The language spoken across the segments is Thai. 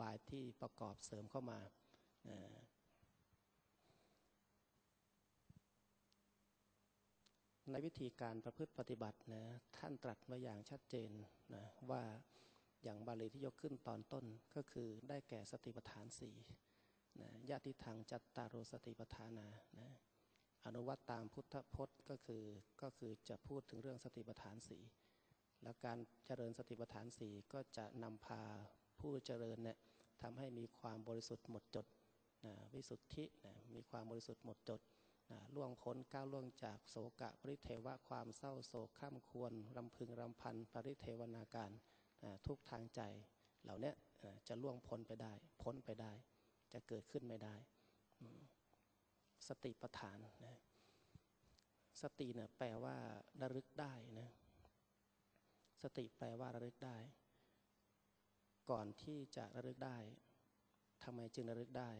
บายที่ประกอบเสริมเข้ามาในวิธีการประพฤติปฏิบัตินะท่านตรัสไว้อย่างชัดเจนนะว่าอย่างบาลีที่ยกขึ้นตอนต้นก็คือได้แก่สติปัฏฐานสี่นะญาติทางจัตตารสติปัฏฐานานะอนุวัตตามพุทธพจน์ก็คือก็คือจะพูดถึงเรื่องสติปัฏฐานสี่แล้วการเจริญสติปัฏฐานสี่ก็จะนำพาผู้เจริญเนี่ย ทำให้มีความบริสุทธิ์หมดจดนะวิสุทธินะมีความบริสุทธิ์หมดจดล่วงพ้นก้าวล่วงจากโศกะปริเทวะความเศร้าโศกข้ามควรรำพึงรำพันปริเทวนาการทุกทางใจเหล่านี้จะล่วงพ้นไปได้ พ้นไปได้ จะเกิดขึ้นไม่ได้ สติปัฏฐานนะสตินี่ยแปลว่าระลึกได้นะสติแปลว่าระลึกได้ ก่อนที่จะระลึกได้ทำไมจึงระลึกได้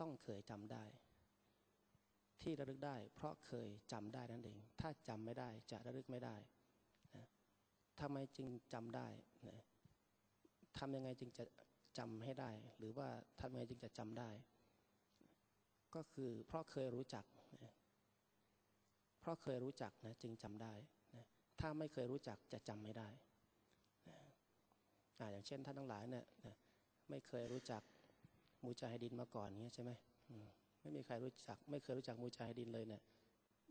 ต้องเคยจำได้ ที่ระลึกได้ เพราะเคยจำได้นั่นเอง ถ้าจำไม่ได้จะระลึกไม่ได้นะทำไมจึงจำได้นะทำยังไงจึงจะจำให้ได้ หรือว่าทำยังไงจึงจะจำได้ ก็คือเพราะเคยรู้จักนะเพราะเคยรู้จักนะจึงจำได้นะถ้าไม่เคยรู้จักจะจำไม่ได้ อย่างเช่นท่านทั้งหลายเนี่ยไม่เคยรู้จักมูจาฮิดินมาก่อนเงี้ยใช่ไหมไม่มีใครรู้จัก ไม่เคยรู้จักมูจาฮิดินเลยเนี่ย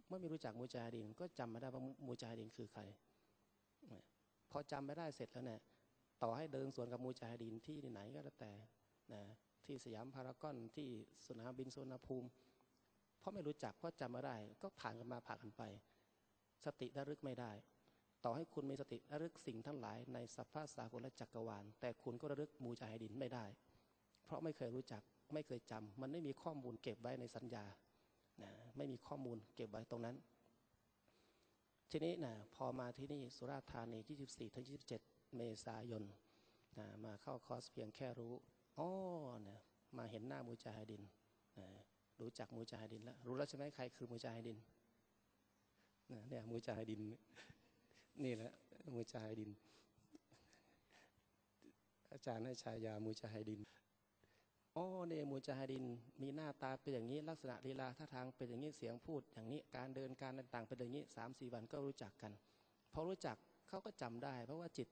เมื่อไม่รู้จักมูจาฮิดิน ก็จำไม่ได้ว่ามูจาฮิดินคือใครพอจำไม่ได้เสร็จแล้วเนี่ยต่อให้เดินสวนกับมูจาฮิดินที่ไหนก็แล้วแต่นะที่สยามพารากอนที่สนามบินสุวรรณภูมิเพราะไม่รู้จักเพราะจำไม่ได้ ก็ผ่านกันมาผ่านกันไป สติระลึกไม่ได้ ต่อให้คุณมีสติระลึกสิ่งทั้งหลายในสัพพะสากลและจักรวาล แต่คุณก็ระลึกมูจาฮิดินไม่ได้ เพราะไม่เคยรู้จักไม่เคยจำมันไม่มีข้อมูลเก็บไว้ในสัญญานะไม่มีข้อมูลเก็บไว้ตรงนั้น ทีนี้นะพอมาที่นี่สุราษฎร์ธานี24ถึง27 เมษายนนะมาเข้าคอร์สเพียงแค่รู้อ๋อนะมาเห็นหน้ามูจาฮิดินนะรู้จักมูจาฮิดินแล้วรู้แล้วใช่ไหมใครคือมูจาฮิดินเนี่ยมูจาฮิดิน นี่แหละมูจาฮิดิน อาจารย์ให้ชายามูจาฮิดินอ๋อเนี่ยมูจาฮดิน มีหน้าตาเป็นอย่างนี้ลักษณะลีลาท่าทางเป็นอย่างนี้เสียงพูด อย่างนี้การเดินการต่างๆเป็นอย่างนี้สามสี่วันก็รู้จักกันพอรู้จักเขาก็จำได้ เพราะว่าจิต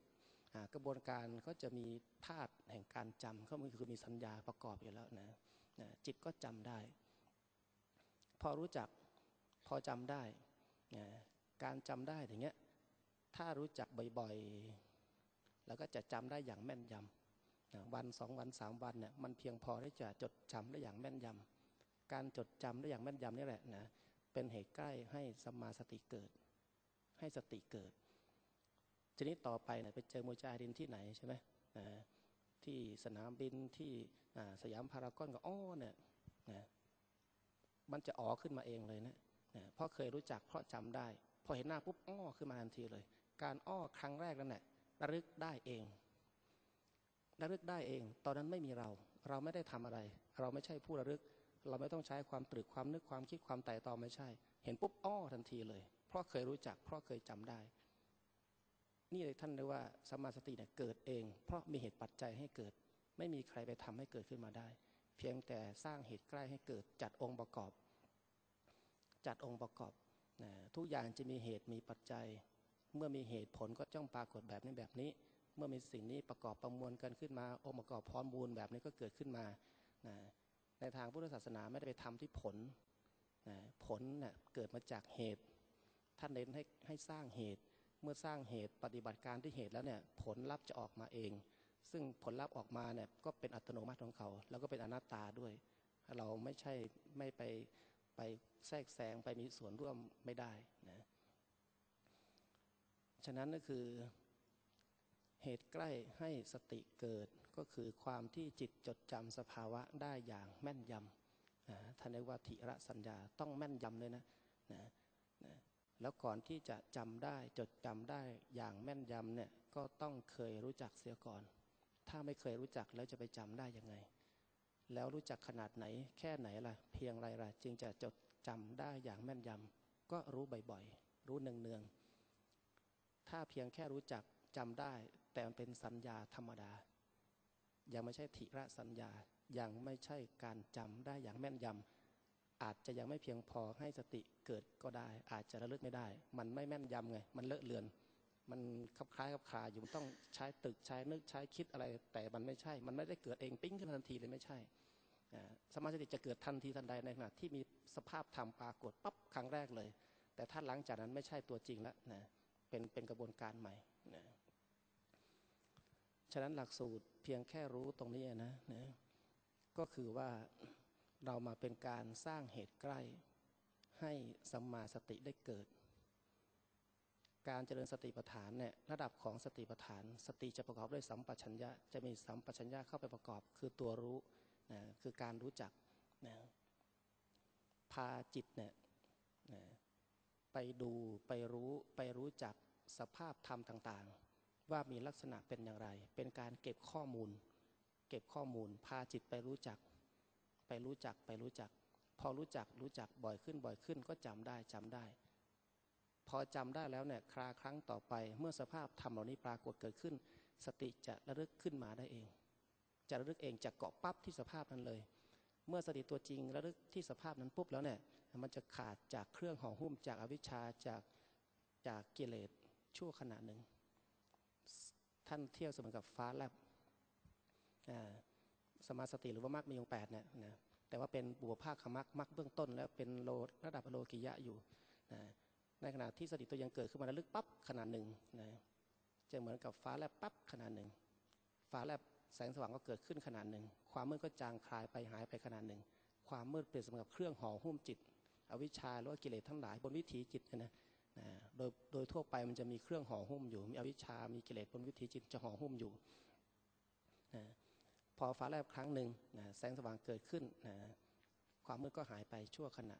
กระบวนการก็จะมีธาตุแห่งการจำเขามันคือมีสัญญาประกอบอยู่แล้วนะจิตก็จำได้ พอรู้จักพอจำได้ การจำได้อย่างเงี้ย ถ้ารู้จักบ่อยๆ แล้วก็จะจำได้อย่างแม่นยำวันสองวันสามวันเนี่ยมันเพียงพอที่จะจดจำได้อย่างแม่นยำการจดจำได้อย่างแม่นยำนี่แหละนะเป็นเหตุใกล้ให้สมาสติเกิด ให้สติเกิดทีนี้ต่อไปเนี่ยไปเจอมูจาดินที่ไหนใช่ไหมนะที่สนามบินที่สยามพารากอนก็อ้อเนี่ยนะมันจะอ๋อขึ้นมาเองเลยนะนะเพราะเคยรู้จักเพราะจำได้ พอเห็นหน้าปุ๊บอ้อขึ้นมาทันทีเลย การอ้อครั้งแรกนั่นแหละระลึกได้เองระลึกได้เอง ตอนนั้นไม่มีเรา เราไม่ได้ทำอะไร เราไม่ใช่ผู้ระลึก เราไม่ต้องใช้ความตรึกความนึกความคิดความไต่ตองไม่ใช่ เห็นปุ๊บอ้อทันทีเลย เพราะเคยรู้จัก เพราะเคยจำได้ นี่เลยท่านเรียกว่าสมาสติเนี่ยเกิดเอง เพราะมีเหตุปัจจัยให้เกิด ไม่มีใครไปทำให้เกิดขึ้นมาได้ เพียงแต่สร้างเหตุใกล้ให้เกิดจัดองค์ประกอบ จัดองค์ประกอบนะทุกอย่างจะมีเหตุมีปัจจัย เมื่อมีเหตุผลก็จ้องปรากฏแบบนี้แบบนี้ เมื่อมีสิ่งนี้ประกอบประมวลกันขึ้นมาองค์ประกอบพร้อมบูรณ์แบบนี้ก็เกิดขึ้นมานะในทางพุทธศาสนาไม่ได้ไปทำที่ผลนะผลเนะ่ยเกิดมาจากเหตุ ท่านเน้นให้ให้สร้างเหตุ เมื่อสร้างเหตุปฏิบัติการที่เหตุแล้วเนี่ยผลลัพธ์จะออกมาเอง ซึ่งผลลัพธ์ออกมาเนี่ยก็เป็นอัตโนมัติของเขา แล้วก็เป็นอนัตตาด้วย เราไม่ใช่ไม่ไปไปแทรกแซงไปมีส่วนร่วมไม่ได้นะ ฉะนั้นก็คือเหตุใกล้ให้สติเกิดก็คือความที่จิตจดจำสภาวะได้อย่างแม่นยำนะท่านเรียกว่าทิระสัญญาต้องแม่นยำเลยนะนะนะแล้วก่อนที่จะจำได้จดจำได้อย่างแม่นยำเนี่ยก็ต้องเคยรู้จักเสียก่อน ถ้าไม่เคยรู้จักแล้วจะไปจำได้ยังไง แล้วรู้จักขนาดไหนแค่ไหนล่ะ เพียงไรล่ะ จึงจะจดจำได้อย่างแม่นยำก็รู้บ่อยๆ รู้เนืองๆ ถ้าเพียงแค่รู้จักจำได้ แต่มันเป็นสัญญาธรรมดา ยังไม่ใช่ถิระสัญญา ยังไม่ใช่การจำได้อย่างแม่นยำอาจจะยังไม่เพียงพอให้สติเกิดก็ได้ อาจจะระลึกไม่ได้ มันไม่แม่นยำไง มันเลอะเลือน มันคลับคล้ายคลับคลาอยู่มันต้องใช้ตึกใช้นึกใช้คิดอะไร แต่มันไม่ใช่ มันไม่ได้เกิดเองปิ้งขึ้นทันทีเลยไม่ใช่อ่าสมาธิจะเกิดทันทีทันใดในขณะที่มีสภาพธรรมปรากฏปั๊บครั้งแรกเลย แต่ถ้าหลังจากนั้นไม่ใช่ตัวจริงแล้วนะ เป็นเป็นกระบวนการใหม่นะฉะนั้นหลักสูตรเพียงแค่รู้ตรงนี้นะนะ ก็คือว่าเรามาเป็นการสร้างเหตุใกล้ให้สัมมาสติได้เกิด การเจริญสติปัฏฐานเนี่ยระดับของสติปัฏฐาน สติจะประกอบด้วยสัมปชัญญะ จะมีสัมปชัญญะเข้าไปประกอบ คือตัวรู้นะคือการรู้จักนะพาจิตเนี่ยนะ ไปดูไปรู้ไปรู้จักสภาพธรรมต่างๆ ว่ามีลักษณะเป็นอย่างไร เป็นการเก็บข้อมูล เก็บข้อมูล พาจิตไปรู้จัก ไปรู้จักไปรู้จัก พอรู้จักรู้จักบ่อยขึ้นบ่อยขึ้นก็จำได้จำได้ พอจำได้แล้วเนี่ยคราครั้งต่อไปเมื่อสภาพธรรมเหล่านี้ปรากฏเกิดขึ้น สติจะระลึกขึ้นมาได้เอง จะระลึกเองจะเกาะปั๊บที่สภาพนั้นเลย เมื่อสติตัวจริงระลึกที่สภาพนั้นปุ๊บแล้วเนี่ย มันจะขาดจากเครื่องห่อหุ้มจากอวิชชาจากจากกิเลสชั่วขณะหนึ่ง ท่านเที่ยวเสมือนกับฟ้าแลบสมาสติหรือว่ามรรคมีองแปดเนี่ยนะแต่ว่าเป็นบุพภาคมรรคมรรคเบื้องต้น แล้วเป็นโลระดับโลกิยะอยู่นะในขณะที่สติตัวยังเกิดขึ้นมาระลึกปั๊บขนาดหนึ่งนะจะเหมือนกับฟ้าแลบปั๊บขนาดหนึ่ง ฟ้าแลบแสงสว่างก็เกิดขึ้นขนาดหนึ่ง ความมืดก็จางคลายไปหายไปขนาดหนึ่ง ความมืดเปรียบเสมือนกับเครื่องห่อหุ้มจิต อวิชชาหรือว่ากิเลสทั้งหลายบนวิถีจิตนยนะนะโดยโดยทั่วไปมันจะมีเครื่องห่อหุ้มอยู่ มีอวิชชา มีกิเลสบนวิถีจิตจะห่อหุ้มอยู่นะพอฟ้าแลบครั้งหนึ่งนะแสงสว่างเกิดขึ้นนะความมืดก็หายไปชั่วขณะ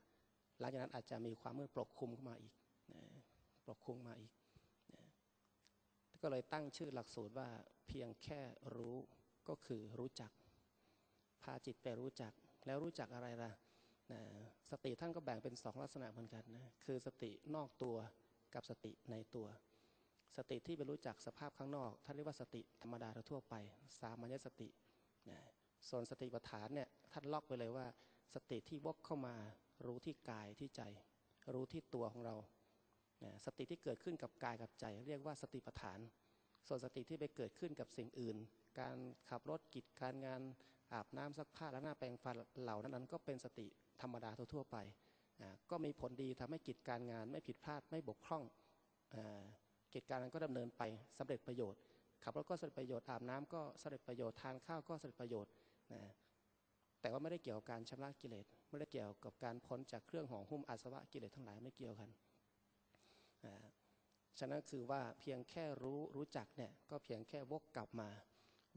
หลังจากนั้นอาจจะมีความมืดปกคลุมเข้ามาอีกนะปกคลุมมาอีกนะก็เลยตั้งชื่อหลักสูตรว่าเพียงแค่รู้ก็คือรู้จัก พาจิตไปรู้จัก แล้วรู้จักอะไรล่ะ นะสติท่านก็แบ่งเป็นสองลักษณะเหมือนกันนะคือสตินอกตัวกับสติในตัว สติที่ไปรู้จักสภาพข้างนอกท่านเรียกว่าสติธรรมดาทั่วไป สามัญสตินะส่วนสติปัฏฐานเนี่ยท่านล็อกไปเลยว่า สติที่วกเข้ามารู้ที่กายที่ใจ รู้ที่ตัวของเรานะสติที่เกิดขึ้นกับกายกับใจ เรียกว่าสติปัฏฐาน ส่วนสติที่ไปเกิดขึ้นกับสิ่งอื่น การขับรถกิจการงานอาบน้ำซักผ้าและหน้าแปรงฟันเหล่านั้นก็เป็นสติ ธรรมดาทั่วๆไป ก็มีผลดีทำให้กิจการงานไม่ผิดพลาดไม่บกพร่องกิจการนั้นก็ดำเนินไปสำเร็จประโยชน์ ขับรถก็สำเร็จประโยชน์อาบน้ำก็สำเร็จประโยชน์ทานข้าวก็สำเร็จประโยชน์นะแต่ว่าไม่ได้เกี่ยวกับการชำระกิเลสไม่ได้เกี่ยวกับการพ้นจากเครื่องห่อหุ้มอาสวะกิเลสทั้งหลายไม่เกี่ยวกันฉะนั้นคือว่าเพียงแค่รู้รู้จักเนี่ยก็เพียงแค่วกกลับมา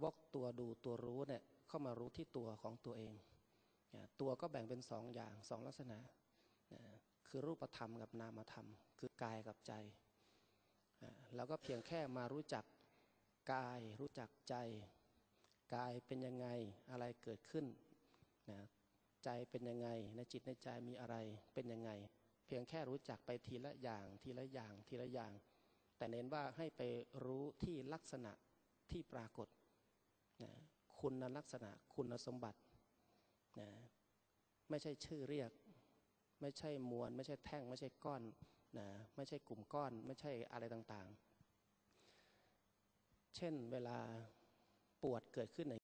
วกตัวดูตัวรู้เนี่ยเข้ามารู้ที่ตัวของตัวเอง ตัวก็แบ่งเป็นสองอย่างสองลักษณะ คือรูปธรรมกับนามธรรม คือกายกับใจ แล้วก็เพียงแค่มารู้จักกายรู้จักใจ กายเป็นยังไงอะไรเกิดขึ้นนะใจเป็นยังไงในจิตในใจมีอะไรเป็นยังไง เพียงแค่รู้จักไปทีละอย่างทีละอย่างทีละอย่าง แต่เน้นว่าให้ไปรู้ที่ลักษณะที่ปรากฏนะคุณลักษณะคุณสมบัติ นะไม่ใช่ชื่อเรียก ไม่ใช่มวล ไม่ใช่แท่ง ไม่ใช่ก้อนนะไม่ใช่กลุ่มก้อน ไม่ใช่อะไรต่างๆ เช่นเวลาปวดเกิดขึ้นใน